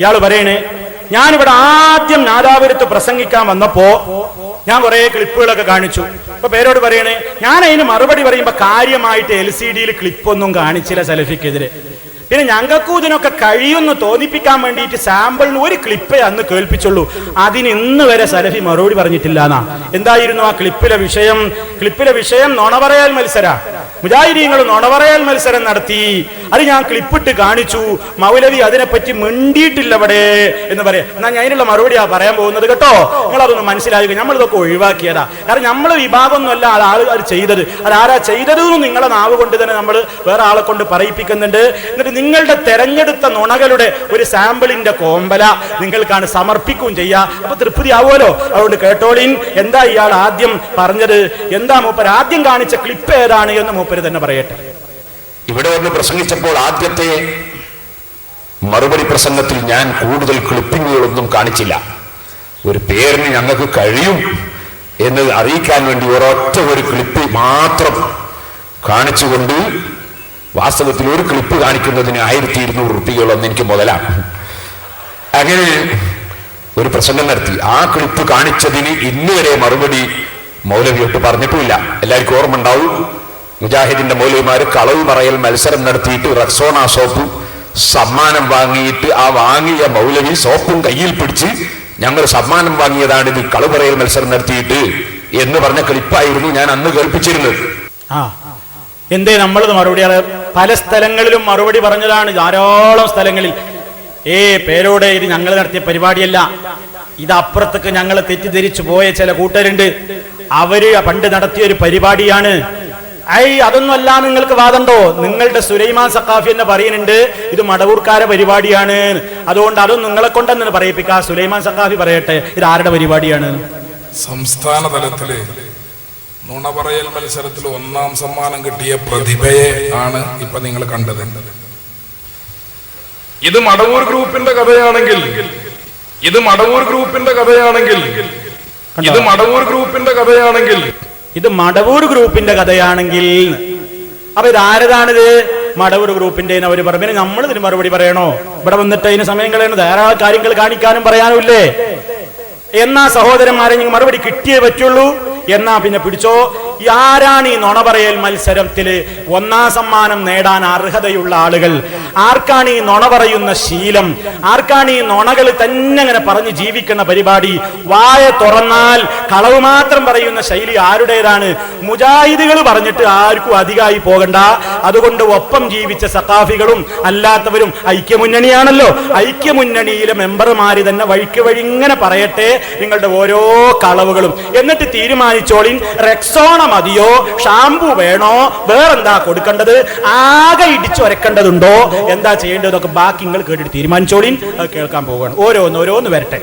ഇയാൾ പറയണേ ഞാനിവിടെ ആദ്യം നാദാപുരത്ത് പ്രസംഗിക്കാൻ വന്നപ്പോ ഞാൻ കുറെ ക്ലിപ്പുകളൊക്കെ കാണിച്ചു. അപ്പൊ പേരോട് പറയണേ ഞാൻ അതിന് മറുപടി പറയുമ്പോ കാര്യമായിട്ട് എൽ സി ഡിയിൽ ക്ലിപ്പൊന്നും കാണിച്ചില്ല സെൽഫിക്കെതിരെ പിന്നെ ഞങ്ങൾക്കും ഇതിനൊക്കെ കഴിയുമെന്ന് തോന്നിപ്പിക്കാൻ വേണ്ടിയിട്ട് സാമ്പിളിന് ഒരു ക്ലിപ്പേ അന്ന് കേൾപ്പിച്ചുള്ളൂ. അതിന് ഇന്ന് വരെ സലഫി മറുപടി പറഞ്ഞിട്ടില്ല എന്നാ എന്തായിരുന്നു ആ ക്ലിപ്പിലെ വിഷയം? ക്ലിപ്പിലെ വിഷയം നുണപറയൽ മത്സര. മുജാഹിദീങ്ങൾ നുണപറയൽ മത്സരം നടത്തി. അത് ഞാൻ ക്ലിപ്പിട്ട് കാണിച്ചു. മൗലവി അതിനെപ്പറ്റി മിണ്ടിയിട്ടില്ല അവിടെ എന്ന് പറയാം. എന്നാ ഞാൻ അതിനുള്ള മറുപടിയാ പറയാൻ പോകുന്നത് കേട്ടോ. നിങ്ങൾ അതൊന്ന് മനസ്സിലാക്കുക. നമ്മൾ ഇതൊക്കെ ഒഴിവാക്കിയതാ. കാരണം നമ്മൾ വിഭാഗമൊന്നുമല്ല ഒന്നുമല്ല ആൾ അത് ചെയ്തത്. അത് ആരാ ചെയ്തത് നിങ്ങളെ നാവ് കൊണ്ട് തന്നെ നമ്മൾ വേറെ ആളെ കൊണ്ട് പറയിപ്പിക്കുന്നുണ്ട്. എന്നിട്ട് നിങ്ങളുടെ തെരഞ്ഞെടുത്ത നുണകളുടെ ഒരു സാമ്പിളിന്റെ കോമ്പല നിങ്ങൾക്കാണ് സമർപ്പിക്കുകയും ചെയ്യുക അപ്പൊ തൃപ്തി ആവുമല്ലോ? അതുകൊണ്ട് കേട്ടോളിൻ എന്താ ഇയാൾ ആദ്യം പറഞ്ഞത്? എന്താ മൂപ്പർ ആദ്യം കാണിച്ച ക്ലിപ്പ് ഏതാണ് എന്ന് മൂപ്പര് തന്നെ പറയട്ടെ. ഇവിടെ വന്ന് പ്രസംഗിച്ചപ്പോൾ ആദ്യത്തെ മറുപടി പ്രസംഗത്തിൽ ഞാൻ കൂടുതൽ ക്ലിപ്പിങ്ങുകളൊന്നും കാണിച്ചില്ല. ഒരു പേരിന് ഞങ്ങൾക്ക് കഴിയും എന്ന് അറിയിക്കാൻ വേണ്ടി ഒരൊറ്റ ഒരു ക്ലിപ്പ് മാത്രം കാണിച്ചുകൊണ്ട് വാസ്തവത്തിൽ ഒരു ക്ലിപ്പ് കാണിക്കുന്നതിന് ആയിരത്തി ഇരുന്നൂറ് റുപ്യകളൊന്നും എനിക്ക് മുതലാണ് അങ്ങനെ ഒരു പ്രസംഗം നടത്തി. ആ ക്ലിപ്പ് കാണിച്ചതിന് ഇന്നുവരെ മറുപടി മൗലവിയോട്ട് പറഞ്ഞിട്ടുമില്ല എല്ലാവർക്കും ഓർമ്മ ഉണ്ടാവും മുജാഹിദിന്റെ മൗലവിമാര് കളവ് പറയൽ മത്സരം നടത്തിയിട്ട് റക്സോണ സോപ്പ് സമ്മാനം വാങ്ങിയിട്ട് ആ വാങ്ങിയ മൗലവി സോപ്പും കയ്യിൽ പിടിച്ച് ഞങ്ങൾ സമ്മാനം വാങ്ങിയതാണ് ഇത് കളവ് പറയൽ മത്സരം നടത്തിയിട്ട് എന്ന് പറഞ്ഞ ക്ലിപ്പായിരുന്നു ഞാൻ അന്ന് കേൾപ്പിച്ചിരുന്നത്. ആ. എന്തേ നമ്മളത് മറുപടി? പല സ്ഥലങ്ങളിലും മറുപടി പറഞ്ഞതാണ്. ധാരാളം സ്ഥലങ്ങളിൽ. ഏ പേരോടെ ഇത് ഞങ്ങൾ നടത്തിയ പരിപാടിയല്ല. ഇത് അപ്പുറത്തേക്ക് ഞങ്ങൾ തെറ്റിദ്ധരിച്ചു പോയ ചില കൂട്ടരുണ്ട്. അവർ പണ്ട് നടത്തിയ ഒരു പരിപാടിയാണ്. ഐ അതൊന്നും അല്ല നിങ്ങൾക്ക് വാദമുണ്ടോ? നിങ്ങളുടെ സുലൈമാൻ സക്കാഫി എന്ന് പറയുന്നുണ്ട് ഇത് മടവൂർക്കാരെ പരിപാടിയാണ്. അതുകൊണ്ട് അതും നിങ്ങളെ കൊണ്ടെന്ന് പറയിപ്പിക്കാം സുലൈമാൻ സഖാഫി പറയട്ടെ ഇത് ആരുടെ പരിപാടിയാണ്? സംസ്ഥാന തലത്തിൽ നുണ പറയൽ മത്സരത്തിൽ ഒന്നാം സമ്മാനം കിട്ടിയ പ്രതിഭയെ ആണ് ഇപ്പൊ നിങ്ങൾ കണ്ടത്. ഇത് മടവൂർ ഗ്രൂപ്പിന്റെ കഥയാണെങ്കിൽ ഇത് മടവൂർ ഗ്രൂപ്പിന്റെ കഥയാണെങ്കിൽ ഇത് മടവൂർ ഗ്രൂപ്പിന്റെ കഥയാണെങ്കിൽ ഇത് മടവൂർ ഗ്രൂപ്പിന്റെ കഥയാണെങ്കിൽ. അപ്പൊ ഇത് ആരതാണിത് മടവൂർ ഗ്രൂപ്പിന്റെ അവർ പറഞ്ഞു നമ്മൾ ഇതിന് മറുപടി പറയണോ? ഇവിടെ വന്നിട്ട് അതിന് സമയം കളയണോ? ധാരാളം കാര്യങ്ങൾ കാണിക്കാനും പറയാനും ഇല്ലേ എന്നാ സഹോദരന്മാരെ നിങ്ങൾ മറുപടി കിട്ടിയേ പറ്റുള്ളൂ. എന്നാ പിന്നെ പിടിച്ചോ? ആരാണ് ഈ നുണ പറയൽ മത്സരത്തിൽ ഒന്നാം സമ്മാനം നേടാൻ അർഹതയുള്ള ആളുകൾ? ആർക്കാണ് ഈ നുണ പറയുന്ന ശീലം? ആർക്കാണ് ഈ നുണകൾ തന്നെ അങ്ങനെ പറഞ്ഞ് ജീവിക്കുന്ന പരിപാടി? വായ തുറന്നാൽ കളവ് മാത്രം പറയുന്ന ശൈലി ആരുടേതാണ്? മുജാഹിദുകൾ പറഞ്ഞിട്ട് ആർക്കും അധികമായി പോകണ്ട. അതുകൊണ്ട് ഒപ്പം ജീവിച്ച സഖാഫികളും അല്ലാത്തവരും ഐക്യമുന്നണിയാണല്ലോ. ഐക്യമുന്നണിയിലെ മെമ്പർമാര് തന്നെ വഴിക്ക് വഴി ഇങ്ങനെ പറയട്ടെ നിങ്ങളുടെ ഓരോ കളവുകളും. എന്നിട്ട് തീരുമാനിച്ചോളിൻ റെക്സോണ മതിയോ? ഷാംപൂ വേണോ? വേറെന്താ കൊടുക്കേണ്ടത്? ആകെ ഇടിച്ചു വരക്കേണ്ടതുണ്ടോ എന്താ ചെയ്യേണ്ടതൊക്കെ ബാക്കി നിങ്ങൾ കേട്ടിട്ട് തീരുമാനിച്ചോളിൻ. കേൾക്കാൻ പോവുകയാണ്. ഓരോന്ന് ഓരോന്ന് വരട്ടെ.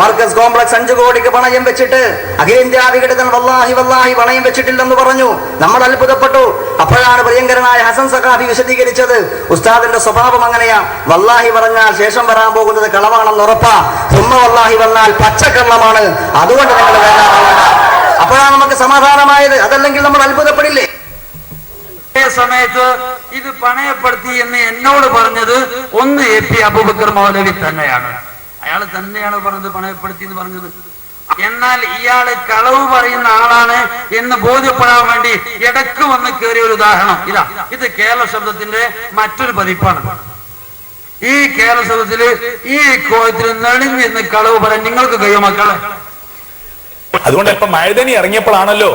മർക്കസ് കോംപ്ലക്സ് അഞ്ചു കോടിക്ക് പണയം വെച്ചിട്ട് അഖിലേന്ത്യാ വിഘടനം വല്ലാഹി വല്ലാഹി പണയം വെച്ചിട്ടില്ലെന്ന് പറഞ്ഞു. നമ്മൾ അത്ഭുതപ്പെട്ടു. അപ്പോഴാണ് പ്രിയങ്കരനായ ഹസൻ സഖാഫി വിശദീകരിച്ചത്. ഉസ്താദിന്റെ സ്വഭാവം അങ്ങനെയാ. വല്ലാഹി പറഞ്ഞാൽ ശേഷം വരാൻ പോകുന്നത് കളവാണെന്ന് ഉറപ്പാ. സുമ്മ വല്ലാഹി വന്നാൽ പച്ചക്കള്ളമാണ്. അതുകൊണ്ട് നിങ്ങൾ അപ്പോഴാണ് നമുക്ക് സമാധാനമായത്. അതല്ലെങ്കിൽ നമ്മൾ അത്ഭുതപ്പെടില്ലേ? അതേ സമയത്ത് ഇത് പണയപ്പെടുത്തി എന്ന് എന്നോട് പറഞ്ഞത് ഒന്ന് എ പി അബൂബക്കർ മൗലവി തന്നെയാണ്. അയാൾ തന്നെയാണ് പറഞ്ഞത് പണയപ്പെടുത്തി എന്ന് പറഞ്ഞത്. എന്നാൽ ഇയാൾ കളവ് പറയുന്ന ആളാണ് എന്ന് ബോധ്യപ്പെടാൻ വേണ്ടി ഇടയ്ക്ക് വന്ന് കയറിയ ഒരു ഉദാഹരണം. ഇതാ ഇത് കേരള ശബ്ദത്തിന്റെ മറ്റൊരു പതിപ്പാണ്. ഈ കേരള ശബ്ദത്തിൽ ഈ കോയത്തിൽ നെളിഞ്ഞിരുന്ന് കളവ് പറയാൻ നിങ്ങൾക്ക് കഴിയും മക്കളെ? അതുകൊണ്ട് ഇപ്പൊ മഴതനി ഇറങ്ങിയപ്പോഴാണല്ലോ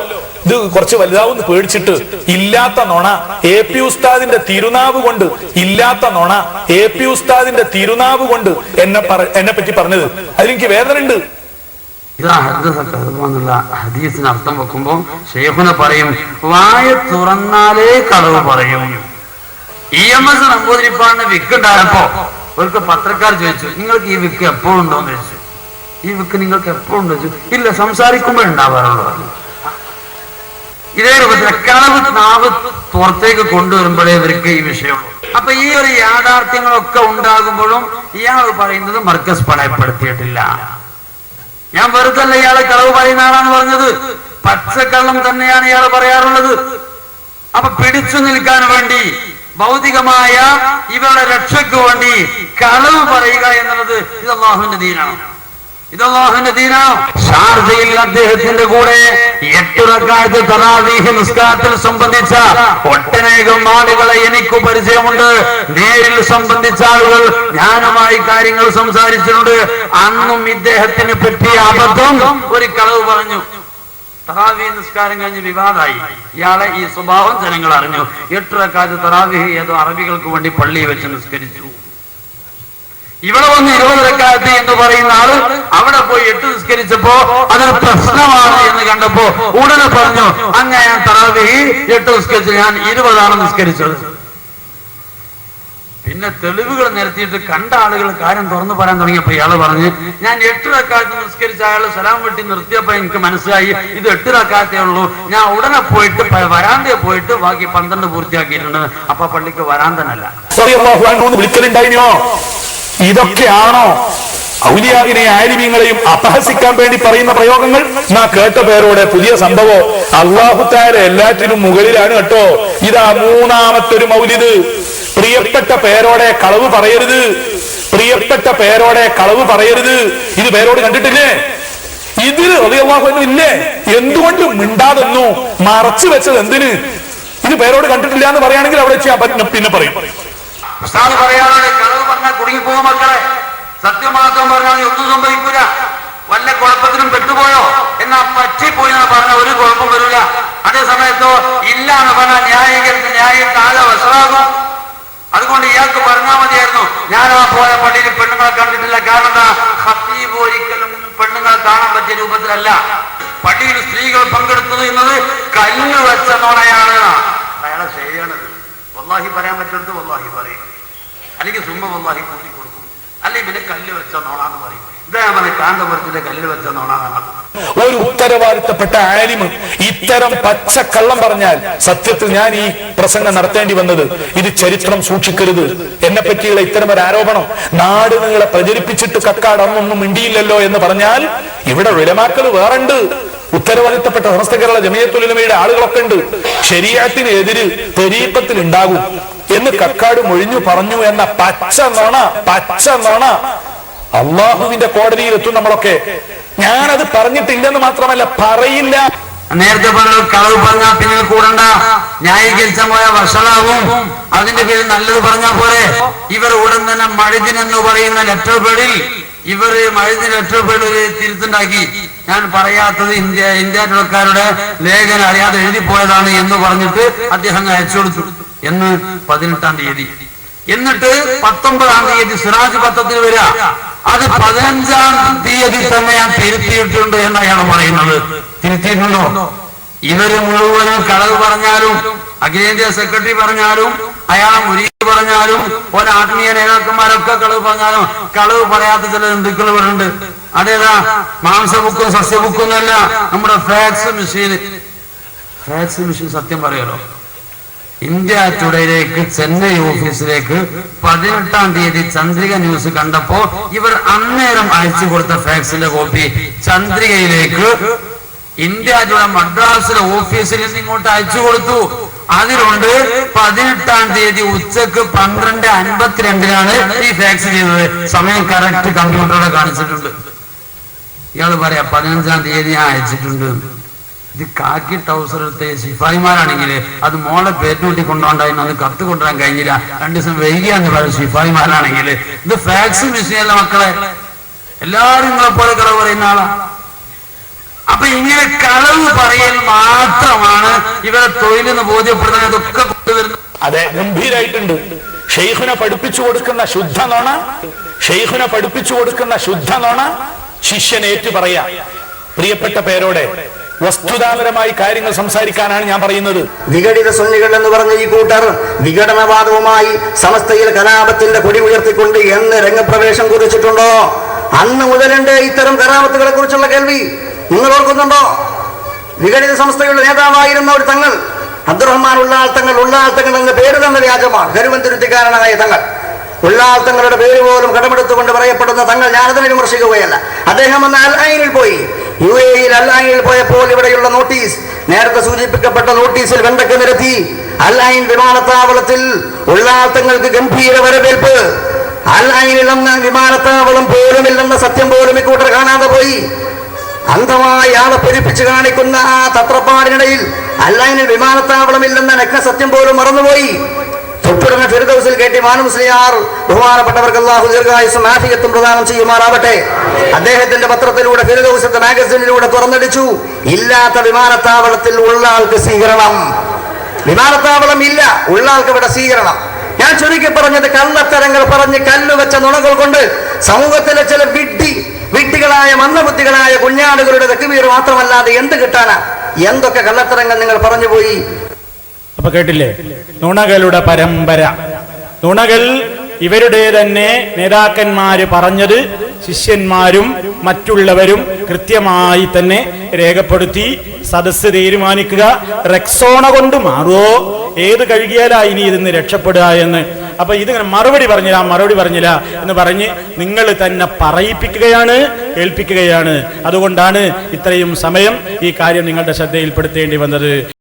ഇത് കുറച്ച് വലുതാവുന്ന് പേടിച്ചിട്ട് ഇല്ലാത്ത നൊണ. എ പി ഉസ്താദിന്റെ തിരുനാവ് കൊണ്ട് ഇല്ലാത്ത നൊണ. എ പി ഉസ്താദിന്റെ തിരുനാവ് കൊണ്ട് എന്നെ എന്നെ പറ്റി പറഞ്ഞത്. അതിലെനിക്ക് വേദന ഉണ്ട് ഇതാ എന്നുള്ള ഹദീസിന് അർത്ഥം വെക്കുമ്പോ ഷെയ്ഖുന പറയും വായ തുറന്നാലേ കളവ് പറയും. ഇ എം എസ് നമ്പൂതിരിപ്പാടിന് വിക്ക് ഉണ്ടായപ്പോ ഒരു പത്രക്കാർ ചോദിച്ചു നിങ്ങൾക്ക് ഈ വിക്ക് എപ്പോഴുണ്ടോ എന്ന് ചോദിച്ചു. ഈ വിക്ക് നിങ്ങൾക്ക് എപ്പോഴുണ്ടോ ചോദിച്ചു. ഇല്ല സംസാരിക്കുമ്പോഴുണ്ടാവാറുള്ളൂ. ഇതേ രൂപത്തിൽ കളവ് നാവ് പുറത്തേക്ക് കൊണ്ടുവരുമ്പോഴേ ഇവർക്ക് ഈ വിഷയമുള്ളൂ അപ്പൊ ഈ ഒരു യാഥാർത്ഥ്യങ്ങളൊക്കെ ഉണ്ടാകുമ്പോഴും ഇയാൾ പറയുന്നത് മർക്കസ് പണയപ്പെടുത്തിയിട്ടില്ല ഞാൻ വെറുതല്ല ഇയാളെ കളവ് പറയുന്ന ആളാണ് പറഞ്ഞത്. പച്ചക്കള്ളം തന്നെയാണ് ഇയാൾ പറയാറുള്ളത്. അപ്പൊ പിടിച്ചു നിൽക്കാൻ വേണ്ടി ഭൗതികമായ ഇവരുടെ രക്ഷയ്ക്ക് വേണ്ടി കളവ് പറയുക എന്നുള്ളത് ഇത് അള്ളാഹുവിന്റെ ദീനാണ്. ഇത് അള്ളാഹുവിന്റെ ദീനാണ് ഷാർജയിൽ അദ്ദേഹത്തിന്റെ കൂടെ എട്ട് റക്കായത്ത് തറാവീഹ് നിസ്കാരത്തിൽ സംബന്ധിച്ച ഒട്ടനേകം ആളുകളെ എനിക്ക് പരിചയമുണ്ട്. നേരിൽ സംബന്ധിച്ച ആളുകൾ ജ്ഞാനമായി കാര്യങ്ങൾ സംസാരിച്ചിട്ടുണ്ട്. അന്നും ഇദ്ദേഹത്തിന് പറ്റിയ അബദ്ധം ഒരു കളവ് പറഞ്ഞു. തറാവി നിസ്കാരം കഴിഞ്ഞ് വിവാദമായി ഇയാളെ ഈ സ്വഭാവം ജനങ്ങൾ അറിഞ്ഞു. എട്ട് റക്കാത്ത് തറാവി ഏതോ അറബികൾക്ക് വേണ്ടി പള്ളിയിൽ വെച്ച് നിസ്കരിച്ചു. ഇവിടെ വന്ന് ഇരുപത് റക്കാത്ത് എന്ന് പറയുന്ന ആൾ അവിടെ പോയി എട്ട് നിസ്കരിച്ചപ്പോ അതൊരു പ്രശ്നമാണ് എന്ന് കണ്ടപ്പോ ഉടനെ പറഞ്ഞു അങ്ങനെ ഞാൻ തറാവി എട്ട് നിസ്കരിച്ചു ഞാൻ ഇരുപതാണ് നിസ്കരിച്ചത്. പിന്നെ തെളിവുകൾ നിരത്തിയിട്ട് കണ്ട ആളുകൾ കാര്യം തുറന്നു പറയാൻ തുടങ്ങിയപ്പോ ഇയാൾ പറഞ്ഞ് ഞാൻ എട്ട് റക്കാത്ത് നിസ്കരിച്ച അയാൾ സലാം വെട്ടി നിർത്തിയപ്പോ എനിക്ക് മനസ്സിലായി ഇത് എട്ട് റക്കാത്തേ ഉള്ളൂ. ഞാൻ ഉടനെ പോയിട്ട് വരാന്തയെ പോയിട്ട് ബാക്കി പന്ത്രണ്ട് പൂർത്തിയാക്കിയിട്ടുണ്ട്. അപ്പൊ പള്ളിക്ക് വിളിക്കലുണ്ടായിനോ ഇതൊക്കെയാണോ? ഔലിയാവിനെ ആലിമീങ്ങളെയും അപഹസിക്കാൻ വേണ്ടി പറയുന്ന പ്രയോഗങ്ങൾ? നാ കേട്ട പേരോടെ പുതിയ സംഭവം. അള്ളാഹുത്താര എല്ലാറ്റിനും മുകളിലാണ് കേട്ടോ. ഇതാ മൂന്നാമത്തെ ഒരു മൗലിദ്. പ്രിയപ്പെട്ട പേരോടെ കളവ് പറയരുത്. പ്രിയപ്പെട്ട പേരോടെ കളവ് പറയരുത്. ഇത് പേരോട് കണ്ടിട്ടില്ലേ? ഇതിൽ റളിയല്ലാഹു ഇല്ലേ? എന്തുകൊണ്ട് മിണ്ടാതെന്നു? മറച്ചു വെച്ചത് എന്തിന്? ഇത് പേരോട് കണ്ടിട്ടില്ല എന്ന് പറയുകയാണെങ്കിൽ അവിടെ പിന്നെ പറയും. ഉസ്താദ് പറയാറുണ്ട് കളവ് പറഞ്ഞാൽ കുടുങ്ങി പോകും മക്കളെ. സത്യം മാത്രം പറഞ്ഞാൽ ഒന്നും സംഭവിക്കൂല. വല്ല കുഴപ്പത്തിനും പെട്ടുപോയോ? എന്നാ പറ്റിപ്പോയി എന്ന് പറഞ്ഞ ഒരു കുഴപ്പം വരില്ല അതേ സമയത്തോ ഇല്ല എന്ന് പറഞ്ഞാൽ ന്യായീകരിച്ച് ന്യായം താഴെ വശമാകും അതുകൊണ്ട് ഇയാൾക്ക് പറഞ്ഞാൽ മതിയായിരുന്നു. ഞാൻ ആ പോയ പള്ളിയിൽ പെണ്ണുങ്ങളെ കണ്ടിട്ടില്ല. കാരണം എന്താ? ഒരിക്കലും പെണ്ണുങ്ങളെ കാണാൻ പറ്റിയ രൂപത്തിലല്ല. പള്ളിയിൽ സ്ത്രീകൾ പങ്കെടുത്തത് എന്നത് കല്ല് വെച്ച നോണയാണ്. അയാളെ ശരിയാണത്. വല്ലാഹി പറയാൻ പറ്റുന്നത് വല്ലാഹി പറയും. അല്ലെങ്കിൽ സുമ്മ വല്ലാഹി കൂട്ടി കൊടുക്കും. അല്ലെങ്കിൽ പിന്നെ കല്ല് വെച്ച നോണാന്ന് പറയും. കല്ല് വെച്ച ഒരു ഉത്തരവാദിത്തപ്പെട്ട ആലിമ് ഇത്തരം പച്ചക്കള്ളം പറഞ്ഞാൽ സത്യത്തിൽ ഞാൻ ഈ പ്രസംഗം നടത്തേണ്ടി വന്നത് ഇത് ചരിത്രം സൂക്ഷിക്കരുത്. എന്നെ പറ്റിയുള്ള ഇത്തരം ഒരു ആരോപണം നാട് നിങ്ങളെ പ്രചരിപ്പിച്ചിട്ട് കക്കാടൊന്നും മിണ്ടിയില്ലല്ലോ എന്ന് പറഞ്ഞാൽ ഇവിടെ വിലമാക്കൽ വേറുണ്ട്. ഉത്തരവാദിത്തപ്പെട്ട സമസ്ത കേരള ജമയത്തുലമയുടെ ആളുകളൊക്കെ ഉണ്ട്. ശരീരത്തിനെതിര് തെരീക്കത്തിൽ ഉണ്ടാകും എന്ന് കക്കാട് മൊഴിഞ്ഞു പറഞ്ഞു എന്ന പച്ച നോണ പച്ച നോണ. അള്ളാഹുവിന്റെ കോടതിയിൽ എത്തും നമ്മളൊക്കെ. ഞാനത് പറഞ്ഞിട്ടില്ലെന്ന് മാത്രമല്ല പറയില്ല. നേരത്തെ പറഞ്ഞു കളവ് പറഞ്ഞാൽ പിന്നെ കൂടണ്ട. ന്യായീകരിച്ച പോയ വഷളാവും. അതിന്റെ പേരിൽ നല്ലത് പറഞ്ഞാൽ പോരെ. ഇവർ ഉടൻ തന്നെ മഴുതിൻ പറയുന്ന ലെറ്റർ പേഡിൽ ഇവർ മഴ ഒരു തിരുത്തുണ്ടാക്കി. ഞാൻ പറയാത്തത് ഇന്ത്യ ഇന്ത്യക്കാരുടെ ലേഖനം അറിയാതെ എഴുതിപ്പോയതാണ് എന്ന് പറഞ്ഞിട്ട് അദ്ദേഹം അയച്ചു കൊടുത്തു. എന്ന് പതിനെട്ടാം തീയതി. എന്നിട്ട് പത്തൊമ്പതാം തീയതി സിറാജ് പത്രത്തിൽ വരിക. അത് പതിനഞ്ചാം തീയതി തന്നെ ഞാൻ തിരുത്തിയിട്ടുണ്ട് എന്നാണ് പറയുന്നത്. തിരുത്തിയിട്ടുണ്ടോ? ഇവർ മുഴുവനും കളവ് പറഞ്ഞാലും അഖിലേന്ത്യാ സെക്രട്ടറി പറഞ്ഞാലും അയാളെ മുരീ പറഞ്ഞാലും ഒരു ആത്മീയ നേതാക്കന്മാരൊക്കെ കളവ് പറഞ്ഞാലും കളവ് പറയാത്ത ചില ഹിന്ദുക്കൾ ഇവരുണ്ട് അതേതാ? മാംസബുക്കും സസ്യബുക്കും എന്നല്ല നമ്മുടെ ഫാക്സ് മെഷീൻ ഫാക്സ് മെഷീൻ സത്യം പറയലോ? ഇന്ത്യ ടുഡേയിലേക്ക് ചെന്നൈ ഓഫീസിലേക്ക് പതിനെട്ടാം തീയതി ചന്ദ്രിക ന്യൂസ് കണ്ടപ്പോ ഇവർ അന്നേരം അയച്ചു കൊടുത്ത ഫാക്സിന്റെ കോപ്പി ചന്ദ്രികയിലേക്ക് ഇന്ത്യ ടുഡേ മദ്രാസിലെ ഓഫീസിൽ നിന്ന് ഇങ്ങോട്ട് അയച്ചു കൊടുത്തു. അതിലുണ്ട് പതിനെട്ടാം തീയതി ഉച്ചയ്ക്ക് പന്ത്രണ്ട് അൻപത്തിരണ്ടിനാണ് ഈ ഫാക്സ് ചെയ്തത്. സമയം കറക്റ്റ് കമ്പ്യൂട്ടറോടെ കാണിച്ചിട്ടുണ്ട്. ഇയാൾ പറയാ പതിനഞ്ചാം തീയതി ഞാൻ അയച്ചിട്ടുണ്ട്. ഇത് കാക്കി ടൗസറത്തെ എടുത്ത് ശിഫായിമാരാണെങ്കിൽ അത് മോളെ പേറ്റുകൂട്ടി കൊണ്ടുപോണ്ടായിരുന്നു അത് കത്ത് കൊണ്ടുവരാൻ കഴിഞ്ഞില്ല. രണ്ടു ദിവസം വൈകിയാന്ന് പറയുന്നത് ശിഫായിമാരാണെങ്കിൽ ഇത് ഫാക്സ് മിഷീനല്ല മക്കളെ. എല്ലാരും നിങ്ങളെ പോലെ പറയുന്ന ആളാ. ഇങ്ങനെ കളവ് പറയൽ മാത്രമാണ് ഇവരെ തൊഴിലെന്ന് ബോധ്യപ്പെടുന്ന ഇതൊക്കെ കൊണ്ടുവരുന്നത് അതെ ഗംഭീരായിട്ടുണ്ട്. ഷെയ്ഖുനെ പഠിപ്പിച്ചു കൊടുക്കുന്ന ശുദ്ധ നോണ ഷെയ്ഖുനെ പഠിപ്പിച്ചു കൊടുക്കുന്ന ശുദ്ധ നോണ ശിഷ്യൻ ഏറ്റു പറയാ. പ്രിയപ്പെട്ട പേരോടെ വസ്തുതാപരമായി കാര്യങ്ങൾ സംസാരിക്കാനാണ് ഞാൻ പറയുന്നത്. വിഘടിത സുന്നികൾ എന്ന് പറഞ്ഞ ഈ കൂട്ടർ വിഘടനവാദവുമായി സമസ്തയിൽ കലാപത്തിന്റെ കൊടി ഉയർത്തിക്കൊണ്ട് എന്ന് രംഗപ്രവേശം കുറിച്ചിട്ടുണ്ടോ? അന്ന് മുതലുണ്ട് ഇത്തരം കലാപത്തുകളെ കുറിച്ചുള്ള കേൾവി. നിങ്ങൾ ഓർക്കുന്നുണ്ടോ വിഘടിത സംസ്ഥയുടെ നേതാവായിരുന്ന ഒരു തങ്ങൾ അബ്ദുറഹ്മാൻ ഉള്ളാൾ തങ്ങൾ എന്ന പേര് തന്നെ വ്യാജമാണ് കരുവന്തുരുത്തിക്കാരനായ തങ്ങൾ. ഉള്ളാൾ തങ്ങളുടെ പേര് പോലും കടമെടുത്തുകൊണ്ട് പറയപ്പെടുന്ന തങ്ങൾ ഞാനതിനെ വിമർശിക്കുകയല്ല. അദ്ദേഹം അന്ന് അൽ ഐനിൽ പോയി. യു എയിൽ അല്ലായിൽ പോയപ്പോൾ ഇവിടെയുള്ള നോട്ടീസ് നേരത്തെ സൂചിപ്പിക്കപ്പെട്ട നോട്ടീസിൽ വെണ്ടക്ക് നിരത്തി അല്ലായിൻ വിമാനത്താവളത്തിൽ ഉള്ളാത്തങ്ങൾക്ക് ഗംഭീര വരവേൽപ്പ്. അല്ലായിനില്ലെന്ന വിമാനത്താവളം പോലുമില്ലെന്ന സത്യം പോലും ഇക്കൂട്ടർ കാണാതെ പോയി. അന്ധമായി ആളെ പെരുപ്പിച്ച് കാണിക്കുന്ന ആ തത്രപ്പാടിനിടയിൽ അല്ലായിന് വിമാനത്താവളമില്ലെന്ന നഗ്ന സത്യം പോലും മറന്നുപോയി. തൊട്ടുടനെ ഫിർദൗസിൽ കയറ്റി മാനുസ്ലിയാർ ബഹുമാനപ്പെട്ടവർക്ക് അള്ളാഹു ദീർഘായുസും ആഫിയത്തും പ്രദാനം ചെയ്യുമാറാവട്ടെ. അദ്ദേഹത്തിന്റെ പത്രത്തിലൂടെ ഫിർദൗസത്തെ മാഗസിനിലൂടെ തുറന്നടിച്ചു. ഇല്ലാത്ത വിമാനത്താവളത്തിൽ ഉള്ള ആൾക്ക് സ്വീകരണം. വിമാനത്താവളം ഇല്ല ഉള്ള ആൾക്ക് ഇവിടെ സ്വീകരണം. ഞാൻ ചുരുക്കി പറഞ്ഞത് കള്ളത്തരങ്ങൾ പറഞ്ഞ് കല്ലുവെച്ച നുണകൾ കൊണ്ട് സമൂഹത്തിലെ ചില വിഡ്ഢി വിഡ്ഢികളായ മന്ദബുദ്ധികളായ കുഞ്ഞാടുകളുടെ തെക്കുവീർ മാത്രമല്ലാതെ എന്ത് കിട്ടാനാ? എന്തൊക്കെ കള്ളത്തരങ്ങൾ നിങ്ങൾ പറഞ്ഞുപോയി അപ്പൊ കേട്ടില്ലേ? നുണകളുടെ പരമ്പര. നുണകൾ ഇവരുടെ തന്നെ നേതാക്കന്മാര് പറഞ്ഞത് ശിഷ്യന്മാരും മറ്റുള്ളവരും കൃത്യമായി തന്നെ രേഖപ്പെടുത്തി സദസ്സ് തീരുമാനിക്കുക. റെക്സോണ കൊണ്ട് മാറുമോ ഏത് കഴുകിയാലാ ഇനി ഇതിന്ന് രക്ഷപ്പെടുക എന്ന് അപ്പൊ ഇതിങ്ങനെ മറുപടി പറഞ്ഞില്ല മറുപടി പറഞ്ഞില്ല എന്ന് പറഞ്ഞ് നിങ്ങൾ തന്നെ പറയിപ്പിക്കുകയാണ് കേൾപ്പിക്കുകയാണ് അതുകൊണ്ടാണ് ഇത്രയും സമയം ഈ കാര്യം നിങ്ങളുടെ ശ്രദ്ധയിൽപ്പെടുത്തേണ്ടി വന്നത്.